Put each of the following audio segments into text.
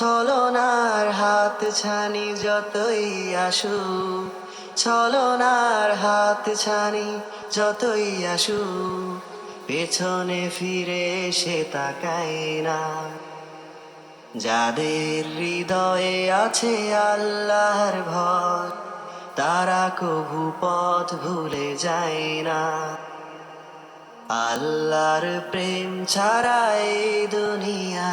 ছলনার হাত ছানি যতই আসু ছলনার হাত ছানি যতই আসু পেছনে ফিরে সে তাকায় না। যাদের হৃদয়ে আছে আল্লাহর ভয়, তারা কভু পথ ভুলে যায় না। আল্লাহর প্রেম ছাড়া এই দুনিয়া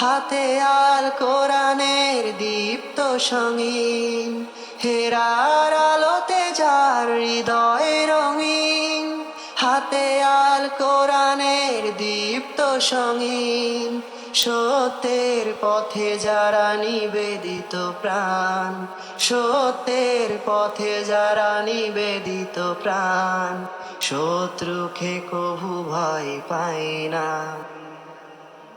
হাতে আল কোরআনের দীপ্ত সঙ্গীন, হেরার আলোতে যার হৃদয় রঙিন, হাতে আল কোরআনের দীপ্ত সঙ্গীন, সত্যের পথে যারা নিবেদিত প্রাণ, সত্যের পথে যারা নিবেদিত প্রাণ, শত্রুকে কভু ভয় পায় না।